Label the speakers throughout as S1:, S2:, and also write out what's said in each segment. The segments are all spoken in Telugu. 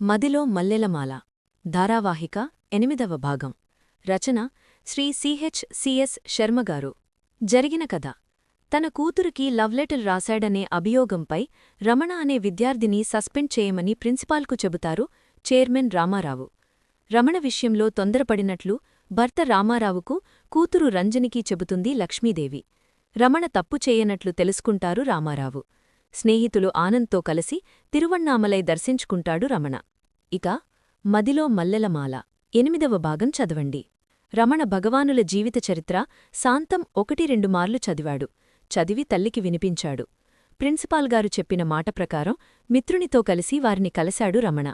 S1: మదిలో మల్లెలమాల. ధారావాహిక ఎనిమిదవ భాగం. రచన శ్రీ సిహెచ్ సిఎస్ శర్మగారు జరిగిన కథ. తన కూతురికి లవ్లెటర్ రాశాడనే అభియోగంపై రమణ అనే విద్యార్థిని సస్పెండ్ చేయమని ప్రిన్సిపాల్కు చెబుతారు చైర్మన్ రామారావు. రమణ విషయంలో తొందరపడినట్లు భర్త రామారావుకు కూతురు రంజనికి చెబుతుంది లక్ష్మీదేవి. రమణ తప్పు చేయనట్లు తెలుసుకుంటారు రామారావు. స్నేహితులు ఆనంద్తో కలిసి తిరువణ్ణామలై దర్శించుకుంటాడు రమణ. ఇక మదిలో మల్లెలమాల ఎనిమిదవ భాగం చదవండి. రమణ భగవానుల జీవిత చరిత్ర శాంతం ఒకటి రెండు మార్లు చదివాడు. చదివి తల్లికి వినిపించాడు. ప్రిన్సిపాల్గారు చెప్పిన మాట ప్రకారం మిత్రునితో కలిసి వారిని కలిశాడు రమణ.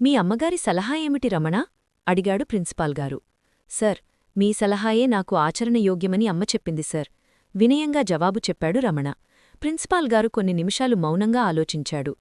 S1: మీ అమ్మగారి సలహా ఏమిటి రమణ అడిగాడు ప్రిన్సిపాల్గారు సర్ మీ సలహాయే నాకు ఆచరణయోగ్యమని అమ్మ చెప్పింది సర్. వినయంగా జవాబు చెప్పాడు రమణ. ప్రిన్సిపాల్ గారు కొన్ని నిమిషాలు మౌనంగా ఆలోచించాడు.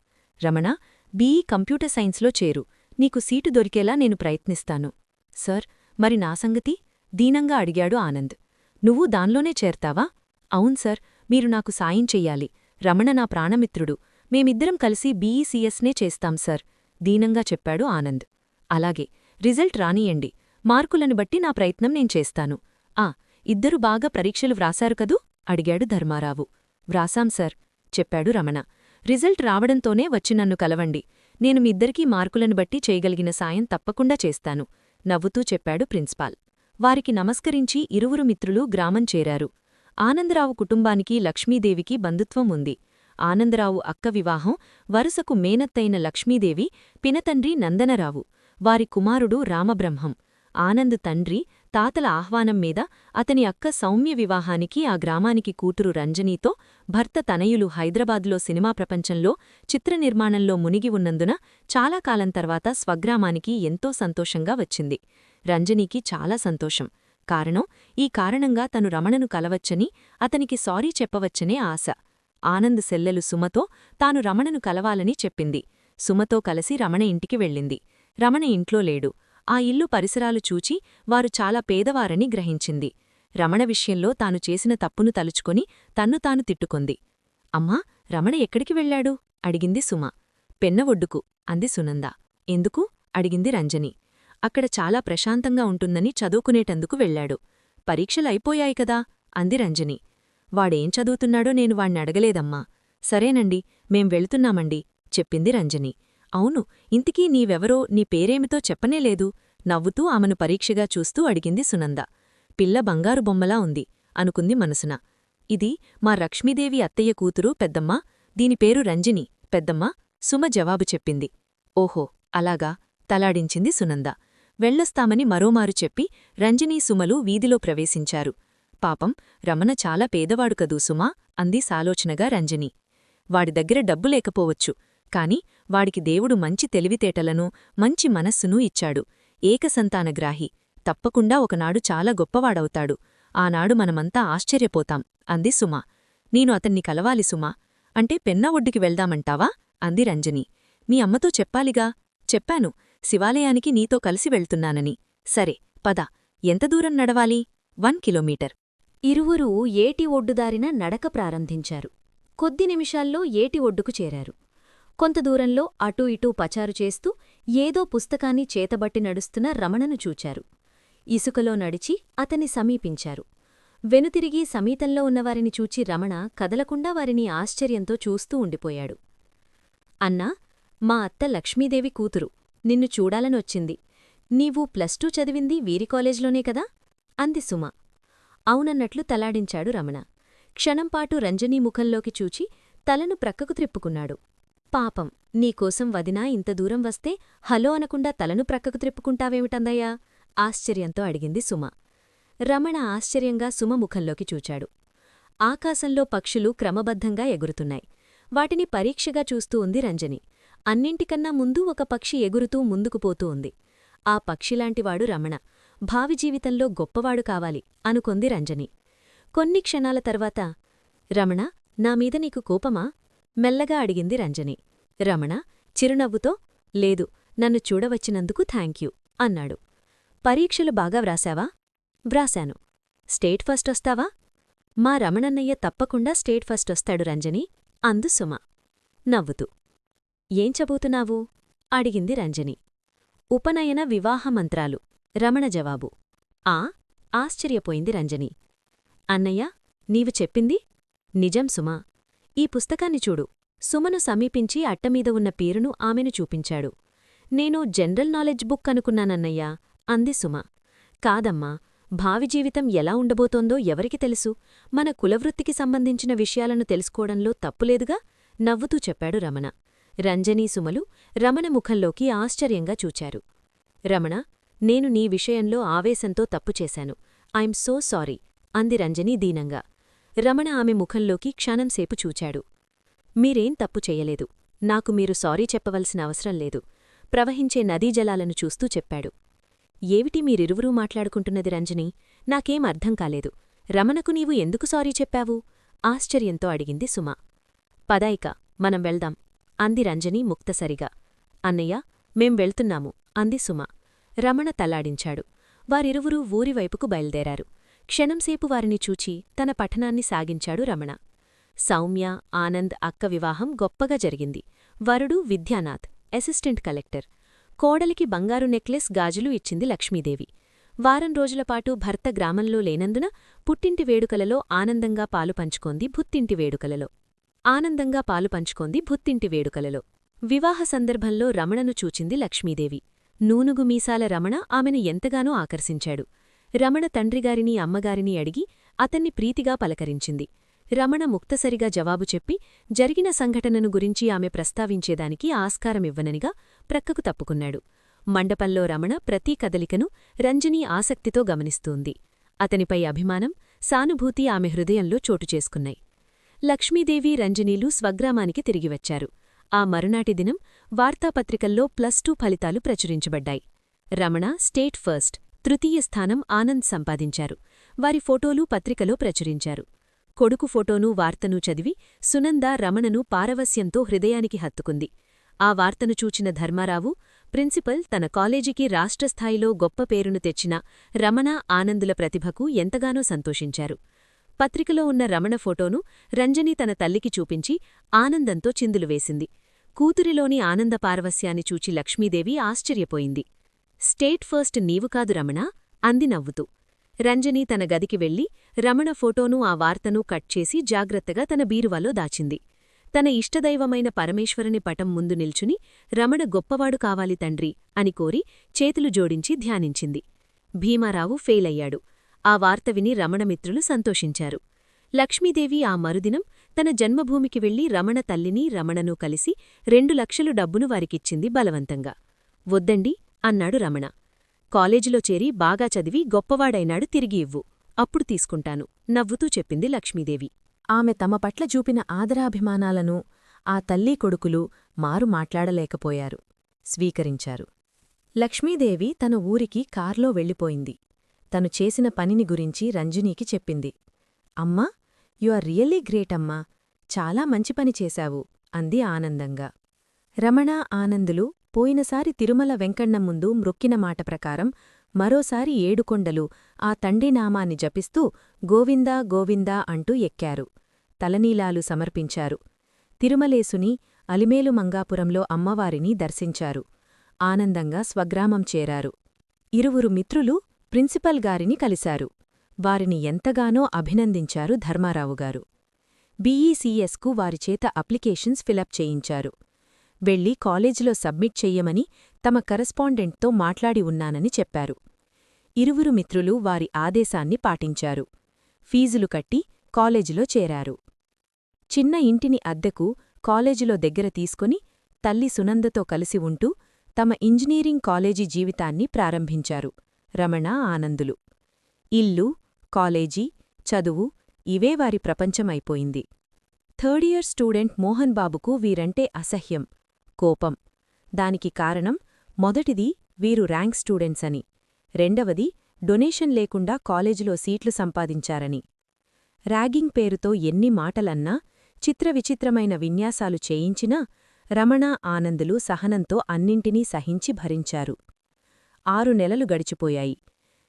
S1: రమణ బీఈ కంప్యూటర్ సైన్స్లో చేరు. నీకు సీటు దొరికేలా నేను ప్రయత్నిస్తాను. సర్ మరి నా సంగతి? దీనంగా అడిగాడు ఆనంద్. నువ్వు దాన్లోనే చేర్తావా? అవున్ సర్ మీరు నాకు సాయం చెయ్యాలి. రమణ నా ప్రాణమిత్రుడు. మేమిద్దరం కలిసి బీఈసీఎస్నే చేస్తాం సర్ దీనంగా చెప్పాడు ఆనంద్. అలాగే రిజల్ట్ రానియండి. మార్కులను బట్టి నా ప్రయత్నం నేను చేస్తాను. ఆ ఇద్దరు బాగా పరీక్షలు వ్రాశారు కదూ? అడిగాడు ధర్మారావు. వ్రాసాం సార్ చెప్పాడు రమణ. రిజల్ట్ రావడంతోనే వచ్చి నన్ను కలవండి. నేను మీ ఇద్దరికీ మార్కులను బట్టి చేయగలిగిన సాయం తప్పకుండా చేస్తాను నవ్వుతూ చెప్పాడు ప్రిన్సిపాల్. వారికి నమస్కరించి ఇరువురు మిత్రులు గ్రామం చేరారు. ఆనందరావు కుటుంబానికి లక్ష్మీదేవికి బంధుత్వం ఉంది. ఆనందరావు అక్క వివాహం వరుసకు మేనత్తైన లక్ష్మీదేవి పినతండ్రి నందనరావు. వారి కుమారుడు రామబ్రహ్మం. ఆనంద్ తండ్రి తాతల ఆహ్వానం మీద అతని అక్క సౌమ్య వివాహానికి ఆ గ్రామానికి కూతురు రంజనీతో భర్త తనయులు హైదరాబాద్లో సినిమా ప్రపంచంలో చిత్ర నిర్మాణంలో మునిగి ఉన్నందున చాలా కాలం తర్వాత స్వగ్రామానికి ఎంతో సంతోషంగా వచ్చింది. రంజనీకి చాలా సంతోషం. కారణం ఈ కారణంగా తను రమణను కలవచ్చని అతనికి సారీ చెప్పవచ్చనే ఆశ. ఆనంద్ సెల్లెలు సుమతో తాను రమణను కలవాలని చెప్పింది. సుమతో కలిసి రమణ ఇంటికి వెళ్ళింది. రమణ ఇంట్లో లేడు. ఆ ఇల్లు పరిసరాలు చూచి వారు చాలా పేదవారని గ్రహించింది. రమణ విషయంలో తాను చేసిన తప్పును తలుచుకొని తన్ను తాను తిట్టుకొంది. అమ్మా రమణ ఎక్కడికి వెళ్ళాడు అడిగింది సుమ. పెన్న ఒడ్డుకు అంది సునంద. ఎందుకు? అడిగింది రంజని. అక్కడ చాలా ప్రశాంతంగా ఉంటుందని చదువుకునేటందుకు వెళ్ళాడు పరీక్షలైపోయాయి కదా అంది రంజని. వాడేం చదువుతున్నాడో నేను వాణ్ణడగలేదమ్మా సరేనండి మేం వెళుతున్నామండి చెప్పింది రంజని. అవును ఇంతకీ నీవెవరో నీ పేరేమితో చెప్పనేలేదు నవ్వుతూ ఆమెను పరీక్షగా చూస్తూ అడిగింది సునంద. పిల్ల బంగారు బొమ్మలా ఉంది అనుకుంది మనసున. ఇది మా లక్ష్మీదేవి అత్తయ్య కూతురు పెద్దమ్మా దీని పేరు రంజిని పెద్దమ్మా సుమ జవాబు చెప్పింది. ఓహో అలాగా తలాడించింది సునంద. వెళ్ళొస్తామని మరోమారు చెప్పి రంజనీ సుమలు వీధిలో ప్రవేశించారు. పాపం రమణ చాలా పేదవాడు కదూ సుమా అంది సాలోచనగా రంజని. వాడి దగ్గర డబ్బు లేకపోవచ్చు కాని వాడికి దేవుడు మంచి తెలివితేటలను మంచి మనస్సునూ ఇచ్చాడు. ఏకసంతానగ్రాహి. తప్పకుండా ఒకనాడు చాలా గొప్పవాడవుతాడు. ఆనాడు మనమంతా ఆశ్చర్యపోతాం. అంది సుమా. నేను అతన్ని కలవాలి సుమా. అంటే పెన్న ఒడ్డుకి వెళ్దామంటావా? అంది రంజని. మీ అమ్మతో చెప్పాలిగా? చెప్పాను. శివాలయానికి నీతో కలిసి వెళ్తున్నానని. సరే పద. ఎంత దూరం నడవాలి? One kilometre.
S2: ఇరువురూ ఏటి ఒడ్డుదారిన నడక ప్రారంభించారు. కొద్ది నిమిషాల్లో ఏటి ఒడ్డుకు చేరారు. కొంత దూరంలో అటూ ఇటూ పచారు చేస్తూ ఏదో పుస్తకాన్ని చేతబట్టి నడుస్తున్న రమణను చూచారు. ఇసుకలో నడిచి అతన్ని సమీపించారు. వెనుతిరిగి సమీతంలో ఉన్నవారిని చూచి రమణ కదలకుండా వారిని ఆశ్చర్యంతో చూస్తూ ఉండిపోయాడు. అన్నా మా అత్త లక్ష్మీదేవి కూతురు. నిన్ను చూడాలనొచ్చింది. నీవు ప్లస్ టూ చదివింది వీరి కాలేజ్లోనే కదా అంది సుమ. అవునన్నట్లు తలాడించాడు రమణ. క్షణంపాటు రంజనీ ముఖంలోకి చూచి తలను ప్రక్కకు త్రిప్పుకున్నాడు. పాపం. నీకోసం వదినా ఇంత దూరం వస్తే హలో అనకుండా తలను ప్రక్కకు త్రిప్పుకుంటావేమిటందయ్యా? ఆశ్చర్యంతో అడిగింది సుమ. రమణ ఆశ్చర్యంగా సుమ ముఖంలోకి చూచాడు. ఆకాశంలో పక్షులు క్రమబద్ధంగా ఎగురుతున్నాయి. వాటిని పరీక్షగా చూస్తూ ఉంది రంజని. అన్నింటికన్నా ముందు ఒక పక్షి ఎగురుతూ ముందుకు పోతూ ఉంది. ఆ పక్షిలాంటివాడు రమణ. భావి జీవితంలో గొప్పవాడు కావాలి అనుకొంది రంజని. కొన్ని క్షణాల తర్వాత రమణ నామీద నీకు కోపమా? మెల్లగా అడిగింది రంజని. రమణ చిరునవ్వుతో లేదు నన్ను చూడవచ్చినందుకు థ్యాంక్యూ అన్నాడు. పరీక్షలు బాగా వ్రాశావా వ్రాశాను. స్టేట్ ఫస్ట్ వస్తావా? మా రమణన్నయ్య తప్పకుండా స్టేట్ ఫస్ట్ వస్తాడు రంజని అందు సుమ. నవ్వుతూ. ఏం చదువుతున్నావు? అడిగింది రంజని. ఉపనయన వివాహ మంత్రాలు రమణ జవాబు. ఆ ఆశ్చర్యపోయింది రంజని. అన్నయ్య నీవు చెప్పింది? నిజం సుమా. ఈ పుస్తకాన్ని చూడు. సుమను సమీపించి అట్టమీద ఉన్న పేరును ఆమెను చూపించాడు. నేను జనరల్ నాలెడ్జ్ బుక్ అనుకున్నానన్నయ్యా అంది సుమ. కాదమ్మా భావి జీవితం ఎలా ఉండబోతోందో ఎవరికి తెలుసు? మన కులవృత్తికి సంబంధించిన విషయాలను తెలుసుకోవడంలో తప్పులేదుగా? నవ్వుతూ చెప్పాడు రమణ. రంజనీ సుమలు రమణ ముఖంలోకి ఆశ్చర్యంగా చూచారు. రమణ నేను నీ విషయంలో ఆవేశంతో తప్పు చేశాను. ఐఎమ్ సో సారీ అంది రంజనీ దీనంగా. రమణ ఆమె ముఖంలోకి క్షణంసేపు చూచాడు. మీరేం తప్పు చెయ్యలేదు నాకు మీరు సారీ చెప్పవలసిన అవసరం లేదు. ప్రవహించే నదీ జలాలను చూస్తూ చెప్పాడు. ఏవిటి మీరిరువురూ మాట్లాడుకుంటున్నది రంజని? నాకేం అర్థం కాలేదు. రమణకు నీవు ఎందుకు సారీ చెప్పావు? ఆశ్చర్యంతో అడిగింది సుమ. పదాయిక మనం వెళ్దాం. అంది రంజని ముక్తసరిగా. అన్నయ్య మేం వెళ్తున్నాము. అంది సుమ. రమణ తల్లాడించాడు. వారిరువురూ ఊరివైపుకు బయల్దేరారు. క్షణంసేపు వారిని చూచి తన పఠనాన్ని సాగించాడు రమణ. సౌమ్య ఆనంద్ అక్క వివాహం గొప్పగా జరిగింది. వరుడు విద్యానాథ్ అసిస్టెంట్ కలెక్టర్. కోడలికి బంగారు నెక్లెస్ గాజులు ఇచ్చింది లక్ష్మీదేవి. వారం రోజులపాటు భర్త గ్రామంలో లేనందున పుట్టింటి వేడుకలలో ఆనందంగా పాలు పంచుకోంది భుత్తింటి వేడుకలలో. ఆనందంగా పాలు పంచుకోంది భుత్తింటి వేడుకలలో. వివాహ సందర్భంలో రమణను చూచింది లక్ష్మీదేవి. నూనుగు మీసాల రమణ ఆమెను ఎంతగానో ఆకర్షించాడు. రమణ తండ్రిగారిని అమ్మగారిని అడిగి అతన్ని ప్రీతిగా పలకరించింది. రమణ ముక్తసరిగా జవాబు చెప్పి జరిగిన సంఘటనను గురించి ఆమె ప్రస్తావించేదానికి ఆస్కారమివ్వననిగా ప్రక్కకు తప్పుకున్నాడు. మండపంలో రమణ ప్రతీ కదలికను రంజనీ ఆసక్తితో గమనిస్తూంది. అతనిపై అభిమానం సానుభూతి ఆమె హృదయంలో చోటు చేసుకున్నాయి. లక్ష్మీదేవి రంజనీలు స్వగ్రామానికి తిరిగివచ్చారు. ఆ మరునాటి దినం వార్తాపత్రికల్లో ప్లస్ టూ ఫలితాలు ప్రచురించబడ్డాయి. రమణ స్టేట్ ఫస్ట్ తృతీయ స్థానం ఆనంద్ సంపాదించారు. వారి ఫోటోలు పత్రికలో ప్రచురించారు. కొడుకు ఫోటోనూ వార్తనూ చదివి సునంద రమణను పారవస్యంతో హృదయానికి హత్తుకుంది. ఆ వార్తను చూచిన ధర్మారావు ప్రిన్సిపల్ తన కాలేజీకి రాష్ట్రస్థాయిలో గొప్ప పేరును తెచ్చిన రమణ ఆనందుల ప్రతిభకు ఎంతగానో సంతోషించారు. పత్రికలో ఉన్న రమణ ఫోటోను రంజని తన తల్లికి చూపించి ఆనందంతో చిందులు వేసింది. కూతురిలోని ఆనంద పారవస్యాన్ని చూచి లక్ష్మీదేవి ఆశ్చర్యపోయింది. స్టేట్ ఫస్ట్ నీవు కాదు రమణ అంది నవ్వుతూ. రంజని తన గదికి వెళ్ళి రమణ ఫోటోనూ ఆ వార్తనూ కట్ చేసి జాగ్రత్తగా తన బీరువాలో దాచింది. తన ఇష్టదైవమైన పరమేశ్వరుని పటం ముందు నిల్చుని రమణ గొప్పవాడు కావాలి తండ్రి అని కోరి చేతులు జోడించి ధ్యానించింది. భీమారావు ఫెయిలయ్యాడు. ఆ వార్త విని రమణమిత్రులు సంతోషించారు. లక్ష్మీదేవి ఆ మరుదినం తన జన్మభూమికి వెళ్ళి రమణ తల్లిని రమణను కలిసి రెండు లక్షలు డబ్బును వారికిచ్చింది బలవంతంగా. వద్దండి అన్నాడు రమణ. కాలేజీలో చేరి బాగా చదివి గొప్పవాడైనాడు తిరిగి ఇవ్వు. అప్పుడు తీసుకుంటాను. నవ్వుతూ చెప్పింది లక్ష్మీదేవి.
S1: ఆమె తమ పట్ల చూపిన ఆదరాభిమానాలను ఆ తల్లీ కొడుకులు మారు మాట్లాడలేకపోయారు. స్వీకరించారు. లక్ష్మీదేవి తన ఊరికి కార్లో వెళ్ళిపోయింది. తను చేసిన పనిని గురించి రంజనీకి చెప్పింది. అమ్మా యు ఆర్ రియల్లీ గ్రేట్ అమ్మా. చాలా మంచి పని చేశావు అంది ఆనందంగా. రమణ ఆనందులు పోయినసారి తిరుమల వెంకన్న ముందు మ్రొక్కిన మాట ప్రకారం మరోసారి ఏడుకొండలు ఆ తండ్రినామాన్ని జపిస్తూ గోవిందా గోవిందా అంటూ ఎక్కారు. తలనీలాలు సమర్పించారు. తిరుమలేసుని అలిమేలు మంగాపురంలో అమ్మవారిని దర్శించారు. ఆనందంగా స్వగ్రామం చేరారు. ఇరువురు మిత్రులు ప్రిన్సిపల్ గారిని కలిశారు. వారిని ఎంతగానో అభినందించారు ధర్మారావుగారు బీఈసీఎస్కు వారిచేత అప్లికేషన్స్ ఫిలప్ చేయించారు. వెళ్ళి కాలేజీలో సబ్మిట్ చెయ్యమని తమ కరస్పాండెంట్తో మాట్లాడి ఉన్నానని చెప్పారు. ఇరువురు మిత్రులు వారి ఆదేశాన్ని పాటించారు. ఫీజులు కట్టి కాలేజీలో చేరారు. చిన్న ఇంటిని అద్దెకు కాలేజీలో దగ్గర తీసుకొని తల్లి సునందతో కలిసి ఉంటూ తమ ఇంజనీరింగ్ కాలేజీ జీవితాన్ని ప్రారంభించారు. రమణ ఆనందులు. ఇల్లు కాలేజీ చదువు ఇవే వారి ప్రపంచమైపోయింది. థర్డ్ ఇయర్ స్టూడెంట్ మోహన్ బాబుకు వీరంటే అసహ్యం. కోపం. దానికి కారణం మొదటిది వీరు ర్యాంక్ స్టూడెంట్స్ అని. రెండవది డొనేషన్ లేకుండా కాలేజీలో సీట్లు సంపాదించారని. ర్యాగింగ్ పేరుతో ఎన్ని మాటలన్నా చిత్రవిచిత్రమైన విన్యాసాలు చేయించినా రమణ ఆనందులు సహనంతో అన్నింటినీ సహించి భరించారు. ఆరు నెలలు గడిచిపోయాయి.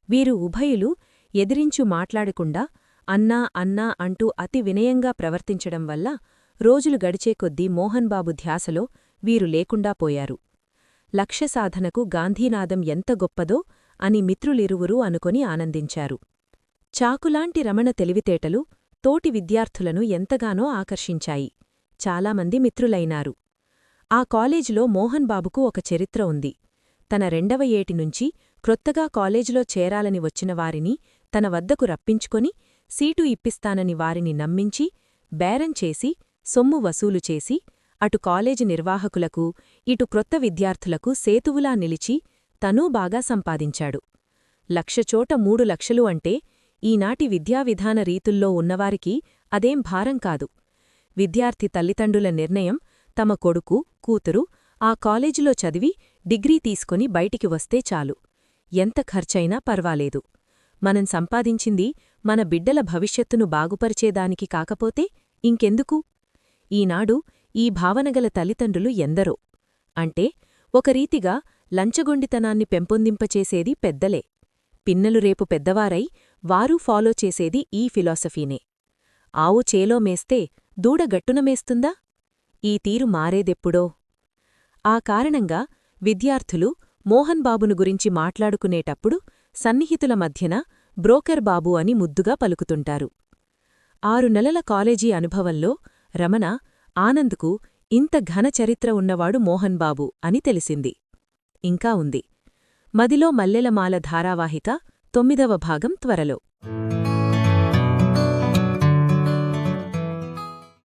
S1: వీరు ఉభయులు ఎదిరించు మాట్లాడకుండా అన్నా అన్నా అంటూ అతి వినయంగా ప్రవర్తించడం వల్ల రోజులు గడిచే కొద్దీ మోహన్బాబు ధ్యాసలో వీరు లేకుండా పోయారు. లక్ష్య సాధనకు గాంధీనాదం ఎంత గొప్పదో అని మిత్రులిరువురూ అనుకొని ఆనందించారు. చాకులాంటి రమణ తెలివితేటలు తోటి విద్యార్థులను ఎంతగానో ఆకర్షించాయి. చాలామంది మిత్రులైనారు. ఆ కాలేజీలో మోహన్ బాబుకు ఒక చరిత్ర ఉంది. తన రెండవ ఏటి నుంచి క్రొత్తగా కాలేజీలో చేరాలని వచ్చిన వారిని తన వద్దకు రప్పించుకొని సీటు ఇప్పిస్తానని వారిని నమ్మించి బేరం చేసి సొమ్ము వసూలు చేసి అటు కాలేజి నిర్వాహకులకు ఇటు క్రొత్త విద్యార్థులకు సేతువులా నిలిచి తనూ బాగా సంపాదించాడు. లక్షచోట మూడు లక్షలు అంటే ఈనాటి విద్యావిధాన రీతుల్లో ఉన్నవారికి అదేం భారం కాదు. విద్యార్థి తల్లిదండ్రుల నిర్ణయం తమ కొడుకు కూతురు ఆ కాలేజీలో చదివి డిగ్రీ తీసుకొని బయటికి వస్తే చాలు. ఎంత ఖర్చైనా పర్వాలేదు. మనం సంపాదించింది మన బిడ్డల భవిష్యత్తును బాగుపరిచేదానికి కాకపోతే ఇంకెందుకు? ఈనాడు ఈ భావనగల తల్లిదండ్రులు ఎందరో. అంటే ఒక రీతిగా లంచగొండితనాన్ని పెంపొందింపచేసేది పెద్దలే. పిన్నలు రేపు పెద్దవారై వారూ ఫాలో చేసేది ఈ ఫిలాసఫీనే. ఆవు చేలో మేస్తే దూడ గట్టున మేస్తుందా? ఈ తీరు మారేదెప్పుడో? ఆ కారణంగా విద్యార్థులు మోహన్ బాబును గురించి మాట్లాడుకునేటప్పుడు సన్నిహితుల మధ్యన బ్రోకర్ బాబు అని ముద్దుగా పలుకుతుంటారు. ఆరు నెలల కాలేజీ అనుభవంలో రమణ ఆనంద్కు ఇంత ఘన చరిత్ర ఉన్నవాడు మోహన్బాబు అని తెలిసింది. ఇంకా ఉంది. మదిలో మల్లెలమాల ధారావాహిక తొమ్మిదవ భాగం త్వరలో.